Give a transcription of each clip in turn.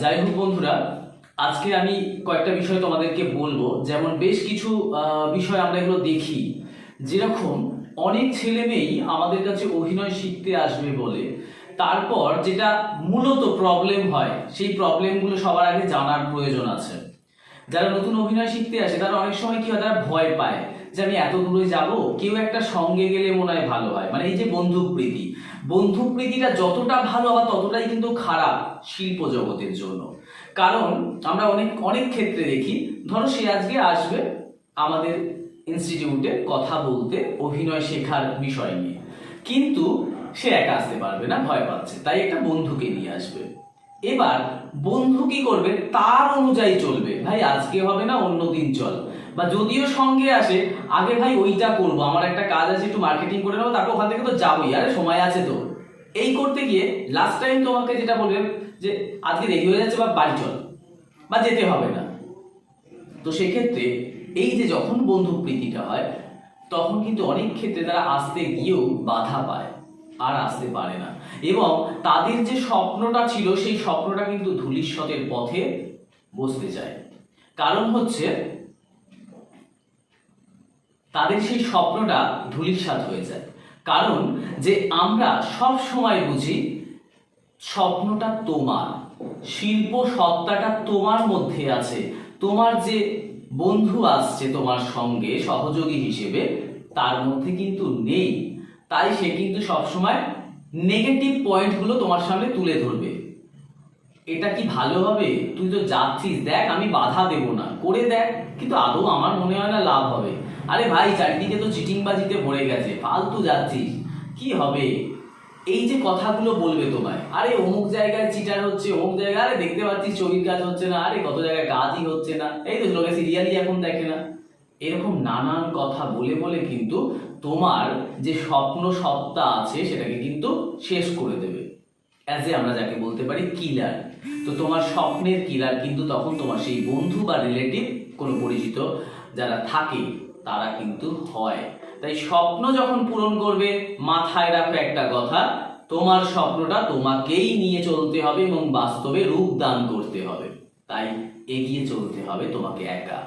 যাই হোক বন্ধুরা, আজকে আমি কয়েকটা বিষয় তোমাদেরকে বলব। যেমন বেশ কিছু বিষয় আমরা এগুলো দেখি। যেরকম অনেক ছেলে মেয়েই আমাদের কাছে অভিনয় শিখতে আসবে বলে। তারপর যেটা মূলত প্রবলেম হয়, সেই প্রবলেমগুলো সবার আগে জানার প্রয়োজন আছে। যারা নতুন অভিনয় শিখতে আসে, তারা অনেক সময় কি হয়, তারা ভয় পায়। যে আমি এত দূরে যাব, কেউ একটা সঙ্গে গেলে মনে হয় ভালো হয়। মানে এই যে বন্ধুক প্রীতি বন্ধুক প্রীতিটা যতটা ভালো আবার ততটাই কিন্তু খারাপ শিল্প জগতের জন্য। কারণ আমরা অনেক অনেক ক্ষেত্রে দেখি, ধরো সে আজকে আসবে আমাদের ইনস্টিটিউটে কথা বলতে, অভিনয় শেখার বিষয় নিয়ে। কিন্তু সে একা আসতে পারবে না, ভয় পাচ্ছে। তাই একটা বন্ধুকে নিয়ে আসবে। এবার বন্ধু কি করবে? তার অনুযায়ী চলবে। ভাই, আজকে হবে না অন্য দিন চল। বা যদিও সঙ্গে আসে, আগে ভাই ওইটা করব, আমার একটা কাজ আছে, একটু মার্কেটিং করে নেব, তারপর ওখান থেকে তো যাবোই, আরে সময় আছে তো। এই করতে গিয়ে লাস্ট টাইম তোমাকে যেটা বলবে যে আজকে দেরি হয়ে যাচ্ছে বা বাড়ি চল, বা যেতে হবে না। তো সেক্ষেত্রে এই যে যখন বন্ধু প্রীতিটা হয়, তখন কিন্তু অনেক ক্ষেত্রে তারা আসতে গিয়েও বাধা পায়, আর আসতে পারে না। এবং তাদের যে স্বপ্নটা ছিল, সেই স্বপ্নটা কিন্তু ধূলিস্বতের পথে বসতে চায়। কারণ হচ্ছে তাদের সেই স্বপ্নটা ধূলিসাৎ হয়ে যায়। কারণ যে আমরা সব সময় বুঝি, স্বপ্নটা তোমার। শিল্প সত্তাটা তোমার মধ্যে আছে। তোমার যে বন্ধু আসছে তোমার সঙ্গে, সহযোগী হিসেবে, তার মধ্যে কিন্তু নেই। তাই সে কিন্তু সবসময় নেগেটিভ পয়েন্টগুলো তোমার সামনে তুলে ধরবে। এটা কি ভালো হবে? তুই তো যাচ্ছিস। দেখ, আমি বাধা দেব না। করে দেখ, কিন্তু আদৌ আমার মনে হয় না লাভ হবে। আরে ভাই, চারিদিকে তো চিটিং বাজিতে ভরে গেছে। ফালতু যাচ্ছিস। কি হবে? এই যে কথাগুলো বলবে তোমায়। আরে, অমুক জায়গায় চিটার হচ্ছে, অমুক জায়গায়, আরে দেখতে পাচ্ছিস, ছবির কাজ হচ্ছে না। আরে, কত জায়গায় কাজই হচ্ছে না। এই তো লোকে সিরিয়ালই এখন দেখে না। এরকম নানান কথা বলে বলে কিন্তু তোমার যে স্বপ্ন সত্তা আছে, সেটাকে কিন্তু শেষ করে দেবে। অ্যাজ এ আমরা যাকে বলতে পারি কিলার তো তোমার স্বপ্নের কিলার কিন্তু তখন তোমার সেই বন্ধু বা রিলেটিভ কোনো পরিচিত যারা থাকে, তারা কিন্তু হয়। তাই স্বপ্ন যখন পূরণ করবে, মাথায় রাখো একটা কথা, তোমার স্বপ্নটা তোমাকেই নিয়ে চলতে হবে এবং বাস্তবে রূপ দান করতে হবে। তাই এগিয়ে চলতে হবে তোমাকে একা।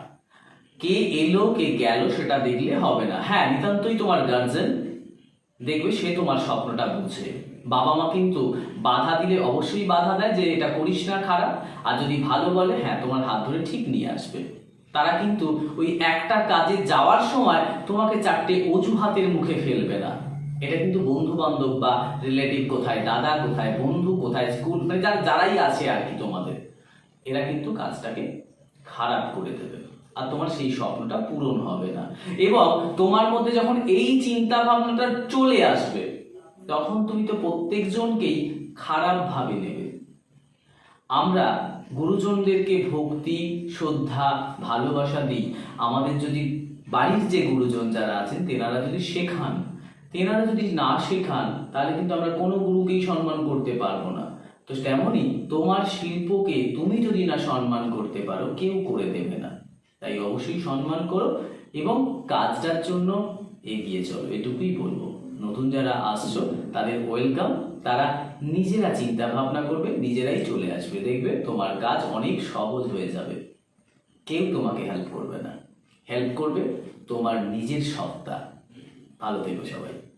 কে এলো, কে গেল সেটা দেখলে হবে না। হ্যাঁ নিতান্তই তোমার গার্জেন দেখবে, সে তোমার স্বপ্নটা বুঝে। বাবা মা কিন্তু বাধা দিলে অবশ্যই বাধা দেয় যে এটা করিস না, খারাপ। আর যদি ভালো বলে হ্যাঁ তোমার হাত ধরে ঠিক নিয়ে আসবে। তারা কিন্তু ওই একটা কাজে যাওয়ার সময় তোমাকে চারটে অজুহাতের মুখে ফেলবে না। এটা কিন্তু বন্ধু বান্ধব বা রিলেটিভ কোথায়, দাদা কোথায়, বন্ধু কোথায় স্কুল মানে যারা, যারাই আছে আর কি তোমাদের, এরা কিন্তু কাজটাকে খারাপ করে দেবে। আর তোমার সেই স্বপ্নটা পূরণ হবে না। এবং তোমার মধ্যে যখন এই চিন্তা ভাবনাটা চলে আসবে তখন তুমি তো প্রত্যেকজনকেই খারাপ ভাবে নেবে। আমরা গুরুজনদেরকে ভক্তি, শ্রদ্ধা, ভালোবাসা দিই। আমাদের যদি বাড়ির যে গুরুজন যারা আছেন, তেনারা যদি শেখান, তেনারা যদি না শেখান, তাহলে কিন্তু আমরা কোনো গুরুকেই সম্মান করতে পারব না। তো তেমনই তোমার শিল্পকে তুমি যদি না সম্মান করতে পারো, কেউ করে দেবে না। তাই অবশ্যই সম্মান করো এবং কাজটার জন্য এগিয়ে চলো, এটুকুই বলব। নতুন যারা আসছো, তাদের ওয়েলকাম তারা নিজেরা চিন্তা ভাবনা করবে, নিজেরাই চলে আসবে। দেখবে তোমার কাজ অনেক সহজ হয়ে যাবে। কেউ তোমাকে হেল্প করবে না। হেল্প করবে তোমার নিজের সত্তা। ভালো থেকো সবাই।